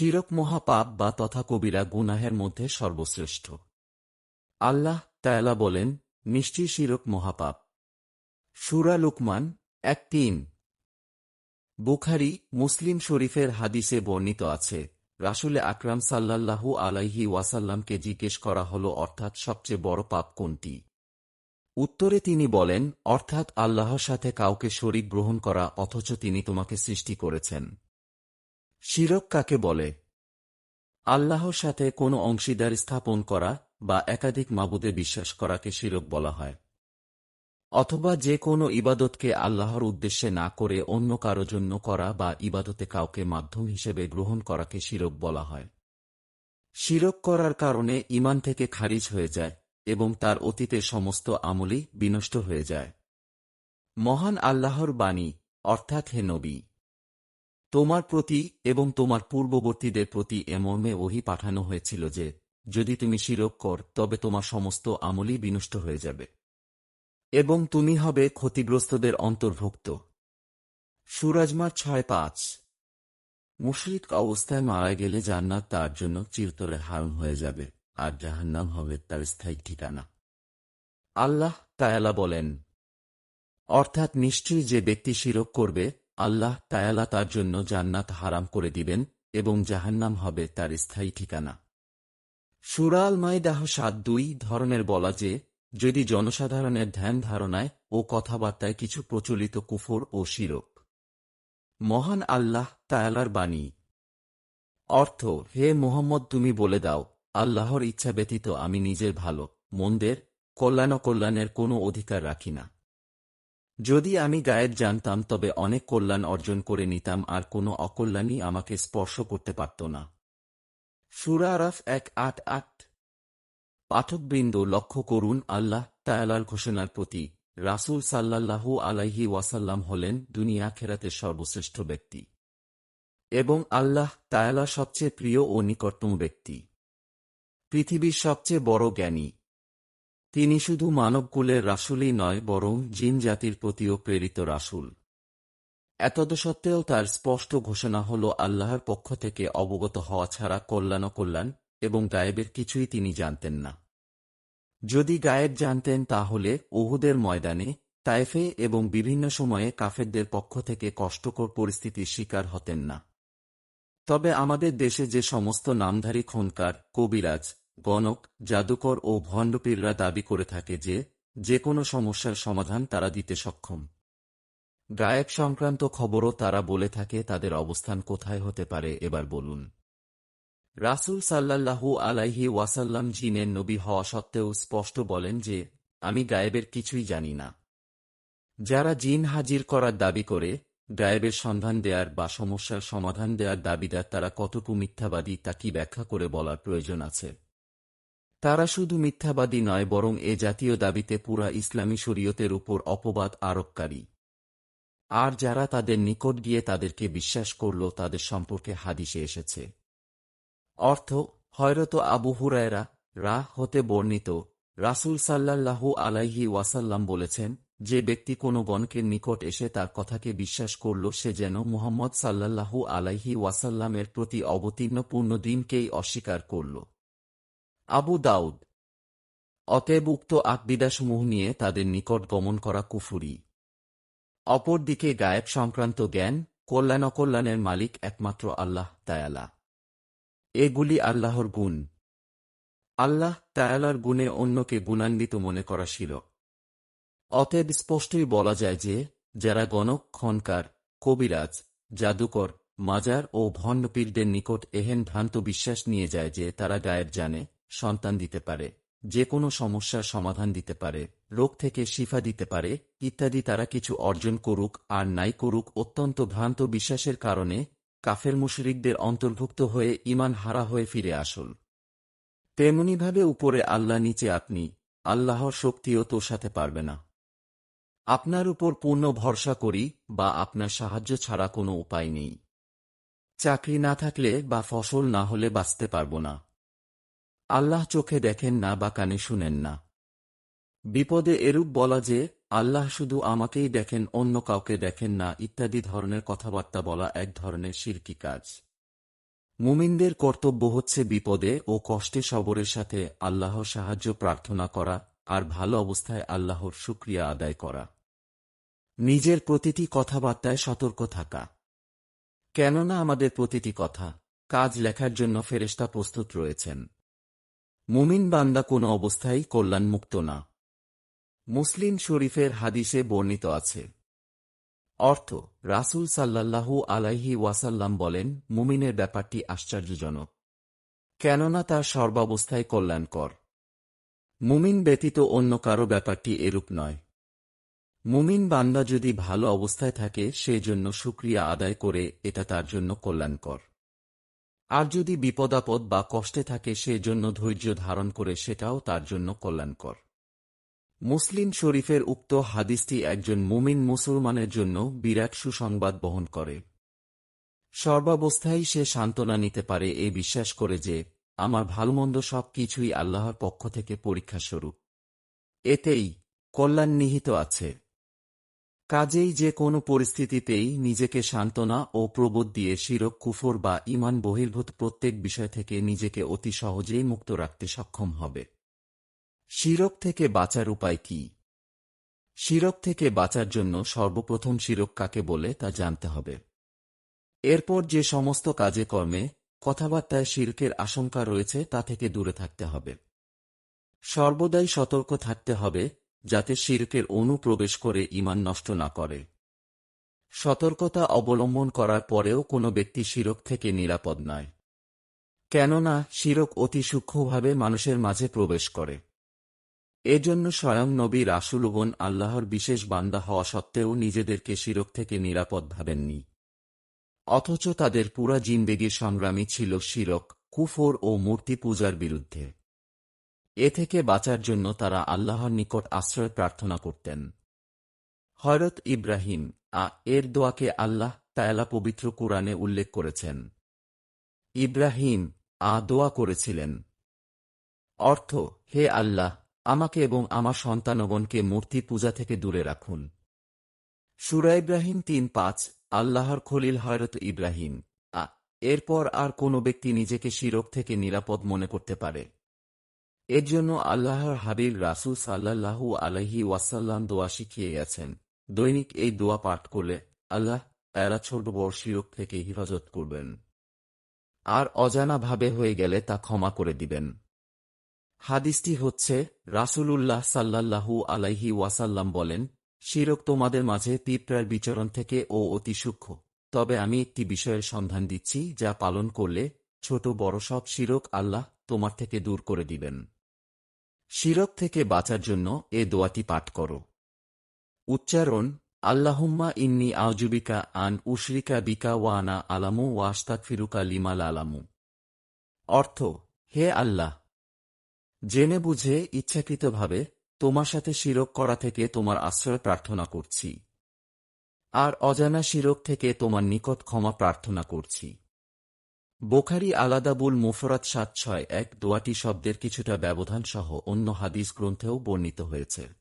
শিরক মহাপাপ বা তথা কবিরা গুনাহের মধ্যে সর্বশ্রেষ্ঠ। আল্লাহ তায়ালা বলেন, নিশ্চয়ই শিরক মহাপাপ। সুরা লুকমান এক তিন। বুখারি, মুসলিম শরীফের হাদিসে বর্ণিত আছে, রাসুলে আকরাম সাল্লাল্লাহু আলাইহি ওয়াসাল্লামকে জিজ্ঞেস করা হল, অর্থাৎ সবচেয়ে বড় পাপ কোনটি? উত্তরে তিনি বলেন, অর্থাৎ আল্লাহর সাথে কাউকে শরিক গ্রহণ করা, অথচ তিনি তোমাকে সৃষ্টি করেছেন। শিরক কাকে বলে? আল্লাহর সাথে কোনো অংশীদার স্থাপন করা বা একাধিক মাবুদে বিশ্বাস করাকে শিরক বলা হয়। অথবা যে কোনো ইবাদতকে আল্লাহর উদ্দেশ্যে না করে অন্য কারও জন্য করা বা ইবাদতে কাউকে মাধ্যম হিসেবে গ্রহণ করাকে শিরক বলা হয়। শিরক করার কারণে ইমান থেকে খারিজ হয়ে যায় এবং তার অতীতের সমস্ত আমলই বিনষ্ট হয়ে যায়। মহান আল্লাহর বাণী, অর্থাৎ হে নবী। তোমার প্রতি এবং তোমার পূর্ববর্তীদের প্রতি এমর্মে ওহি পাঠানো হয়েছিল যে, যদি তুমি শিরক কর, তবে তোমার সমস্ত আমলই বিনষ্ট হয়ে যাবে। এবং তুমি হবে ক্ষতিগ্রস্তদের অন্তর্ভুক্ত। সুরাজমার ছয় পাঁচ। মুশরিক অবস্থায় মারা গেলে জান্নাত তার জন্য চিরতরে হারম হয়ে যাবে, আর জাহান্নাম হবে তার স্থায়ী ঠিকানা। আল্লাহ তায়ালা বলেন, অর্থাৎ নিশ্চয়ই যে ব্যক্তি শিরক করবে আল্লাহ তায়ালা তার জন্য জান্নাত হারাম করে দিবেন এবং জাহান্নাম হবে তার স্থায়ী ঠিকানা। সুরাল আল মাইদাহ সাত দুই ধরনের বলা যে, যদি জনসাধারণের ধ্যান ধারণায় ও কথাবার্তায় কিছু প্রচলিত কুফর ও শিরক। মহান আল্লাহ তায়ালার বাণী। অর্থ, হে মোহাম্মদ, তুমি বলে দাও, আল্লাহর ইচ্ছা ব্যতীত আমি নিজের ভালো, মন্দের কল্যাণ কল্যাণের কোনো অধিকার রাখি না। যদি আমি গায়েব জানতাম, তবে অনেক কল্যাণ অর্জন করে নিতাম, আর কোনো অকল্যাণই আমাকে স্পর্শ করতে পারত না। সুরা আরাফ এক আট আট। পাঠকবৃন্দ, লক্ষ্য করুন, আল্লাহ তায়ালার ঘোষণার প্রতি রাসুল সাল্লাল্লাহু আলাইহি ওয়াসাল্লাম হলেন দুনিয়া খেরাতের সর্বশ্রেষ্ঠ ব্যক্তি এবং আল্লাহ তায়ালা সবচেয়ে প্রিয় ও নিকটতম ব্যক্তি। পৃথিবীর সবচেয়ে বড় জ্ঞানী তিনি শুধু মানবকুলের রাসুলই নয়, বরং জিন জাতির প্রতিও প্রেরিত রাসুল। এতদসত্ত্বেও তার স্পষ্ট ঘোষণা হল, আল্লাহর পক্ষ থেকে অবগত হওয়া ছাড়া কল্যাণ কল্যাণ এবং গায়েবের কিছুই তিনি জানতেন না। যদি গায়েব জানতেন, তাহলে ওহুদের ময়দানে, তাইফে এবং বিভিন্ন সময়ে কাফেরদের পক্ষ থেকে কষ্টকর পরিস্থিতির শিকার হতেন না। তবে আমাদের দেশে যে সমস্ত নামধারী খনকার, কবিরাজ গণক জাদুকর ও ভণ্ডপীররা দাবি করে থাকে যে যে কোনো সমস্যার সমাধান তারা দিতে সক্ষম। গায়েব সংক্রান্ত খবরও তারা বলে থাকে তাদের অবস্থান কোথায় হতে পারে, এবার বলুন। রাসুল সাল্লাল্লাহু আলাইহি ওয়াসাল্লাম জিনের নবী হওয়া সত্ত্বেও স্পষ্ট বলেন যে, আমি গায়েবের কিছুই জানি না। যারা জিন হাজির করার দাবি করে, গায়েবের সন্ধান দেয়ার বা সমস্যার সমাধান দেওয়ার দাবিদার তারা কতটুকু মিথ্যাবাদী তা কি ব্যাখ্যা করে বলার প্রয়োজন আছে? তারা শুধু মিথ্যাবাদী নয়, বরং এ জাতীয় দাবিতে পুরা ইসলামী শরীয়তের উপর অপবাদ আরোপকারী। আর যারা তাদের নিকট গিয়ে তাদেরকে বিশ্বাস করল, তাদের সম্পর্কে হাদিসে এসেছে। অর্থ, হয়রত আবু হুরায়রা রাহ হতে বর্ণিত রাসুল সাল্লাল্লাহু আলাইহি ওয়াসাল্লাম বলেছেন, যে ব্যক্তি কোনো গণকের নিকট এসে তার কথাকে বিশ্বাস করল, সে যেন মুহাম্মদ সাল্লাল্লাহু আলাইহি ওয়াসাল্লামের প্রতি অবতীর্ণ পূর্ণ দিনকেই অস্বীকার করল। আবু দাউদ। অতএব উক্ত আকবিদাসমূহ নিয়ে তাদের নিকট গমন করা কুফুরি। অপরদিকে গায়েব সংক্রান্ত জ্ঞান কল্যাণ অকল্যাণের মালিক একমাত্র আল্লাহ তায়ালা। এগুলি আল্লাহর গুণ। আল্লাহ তায়ালার গুণে অন্যকে গুণান্বিত মনে করা ছিল অতএব স্পষ্টই বলা যায় যে, যারা গণক, খনকার, কবিরাজ, জাদুকর, মাজার ও ভণ্ডপীরদের নিকট এহেন ভ্রান্ত বিশ্বাস নিয়ে যায় যে তারা গায়েব জানে সন্তান দিতে পারে যে কোনো সমস্যার সমাধান দিতে পারে, রোগ থেকে শিফা দিতে পারে, ইত্যাদি তারা কিছু অর্জন করুক আর নাই করুক অত্যন্ত ভ্রান্ত বিশ্বাসের কারণে কাফের মুশরিকদের অন্তর্ভুক্ত হয়ে ইমান হারা হয়ে ফিরে আসল। তেমনিভাবে উপরে আল্লাহ নিচে আপনি, আল্লাহর শক্তিও সাথে পারবে না। আপনার উপর পূর্ণ ভরসা করি বা আপনার সাহায্য ছাড়া কোনো উপায় নেই। চাকরি না থাকলে বা ফসল না হলে বাঁচতে পারব না। আল্লাহ চোখে দেখেন না বা কানে শুনেন না। বিপদে এরূপ বলা যে, আল্লাহ শুধু আমাকেই দেখেন, অন্য কাউকে দেখেন না, ইত্যাদি ধরনের কথাবার্তা বলা এক ধরনের শিরকি কাজ। মুমিনদের কর্তব্য হচ্ছে বিপদে ও কষ্টে সবরের সাথে আল্লাহর সাহায্য প্রার্থনা করা আর ভালো অবস্থায় আল্লাহর শুক্রিয়া আদায় করা। নিজের প্রতিটি কথাবার্তায় সতর্ক থাকা। কেননা আমাদের প্রতিটি কথা, কাজ লেখার জন্য ফেরেশতা প্রস্তুত রয়েছেন। মুমিন বান্দা কোন অবস্থায় কল্যাণমুক্ত না। মুসলিম শরীফের হাদিসে বর্ণিত আছে। অর্থ, রাসূল সাল্লাল্লাহু আলাইহি ওয়াসাল্লাম বলেন, মুমিনের ব্যাপারটি আশ্চর্যজনক। কেননা তার সর্বাবস্থায় কল্যাণকর। মুমিন ব্যতীত অন্য কারও ব্যাপারটি এরূপ নয়। মুমিন বান্দা যদি ভালো অবস্থায় থাকে সেই জন্য সুক্রিয়া আদায় করে এটা তার জন্য কল্যাণকর। আর যদি বিপদাপদ বা কষ্টে থাকে সে জন্য ধৈর্য ধারণ করে সেটাও তার জন্য কল্যাণকর। মুসলিম শরীফের উক্ত হাদিসটি একজন মুমিন মুসলমানের জন্য বিরাট সুসংবাদ বহন করে। সর্বাবস্থায় সে সান্ত্বনা নিতে পারে এ বিশ্বাস করে যে, আমার ভালোমন্দ সব কিছুই আল্লাহর পক্ষ থেকে পরীক্ষাস্বরূপ। এতেই কল্যাণ নিহিত আছে। কাজেই যে কোনো পরিস্থিতিতেই নিজেকে সান্ত্বনা ও প্রবোধ দিয়ে শিরক, কুফর বা ইমান বহির্ভূত প্রত্যেক বিষয় থেকে নিজেকে অতি সহজেই মুক্ত রাখতে সক্ষম হবে। শিরক থেকে বাঁচার উপায় কি? শিরক থেকে বাঁচার জন্য সর্বপ্রথম শিরক কাকে বলে তা জানতে হবে। এরপর যে সমস্ত কাজে কর্মে, কথাবার্তায় শিরকের আশঙ্কা রয়েছে তা থেকে দূরে থাকতে হবে। সর্বদাই সতর্ক থাকতে হবে যাতে শিরকের অনুপ্রবেশ করে ইমান নষ্ট না করে। সতর্কতা অবলম্বন করার পরেও কোনো ব্যক্তি শিরক থেকে নিরাপদ নয়। কেননা, শিরক অতি সূক্ষ্মভাবে মানুষের মাঝে প্রবেশ করে। এজন্য স্বয়ং নবী রাসুলগণ আল্লাহর বিশেষ বান্দা হওয়া সত্ত্বেও নিজেদেরকে শিরক থেকে নিরাপদ ভাবেননি। অথচ তাদের পুরা জিনবেগির সংগ্রামী ছিল শিরক, কুফর ও মূর্তি পূজার বিরুদ্ধে। এ থেকে বাঁচার জন্য তারা আল্লাহর নিকট আশ্রয় প্রার্থনা করতেন। হয়রত ইব্রাহিম আ এর দোয়াকে আল্লাহ তায়ালা পবিত্র কুরআনে উল্লেখ করেছেন। ইব্রাহিম আ দোয়া করেছিলেন। অর্থ, হে আল্লাহ, আমাকে এবং আমার সন্তানগণকে মূর্তি পূজা থেকে দূরে রাখুন। সুরা ইব্রাহিম তিন পাঁচ, আল্লাহর খলিল হয়রত ইব্রাহিম, আ, এরপর আর কোনো ব্যক্তি নিজেকে শিরক থেকে নিরাপদ মনে করতে পারে। এর জন্য আল্লাহর হাবিব রাসুল সাল্লাল্লাহু আলহি ওয়াসাল্লাম দোয়া শিখিয়ে গেছেন দৈনিক এই দোয়া পাঠ করলে আল্লাহ এরা ছোট বড় থেকে হিফাজত করবেন। আর অজানাভাবে হয়ে গেলে তা ক্ষমা করে দিবেন। হাদিসটি হচ্ছে, রাসূলুল্লাহ সাল্লাল্লাহু আলাইহি ওয়াসাল্লাম বলেন, শিরক তোমাদের মাঝে পিঁপড়ার বিচরণ থেকে ও অতি সূক্ষ্ম। তবে আমি একটি বিষয়ের সন্ধান দিচ্ছি যা পালন করলে ছোট বড় সব শিরক আল্লাহ তোমার থেকে দূর করে দিবেন। শিরক থেকে বাঁচার জন্য এ দোয়াটি পাঠ করো। উচ্চারণ, আল্লাহুম্মা ইন্নি আউজুবিকা আন উশরিকা বিকা ওয়ানা আলামু ওয়াস্তাক ফিরুকা লিমাল আলামু অর্থ, হে আল্লাহ! জেনে বুঝে ইচ্ছাকৃতভাবে তোমার সাথে শিরক করা থেকে তোমার আশ্রয় প্রার্থনা করছি। আর অজানা শিরক থেকে তোমার নিকট ক্ষমা প্রার্থনা করছি। বোখারি আলাদাবুল মুফরাত সাত ছয় এক দোয়াটি শব্দের কিছুটা ব্যবধান সহ অন্য হাদিস গ্রন্থেও বর্ণিত হয়েছে।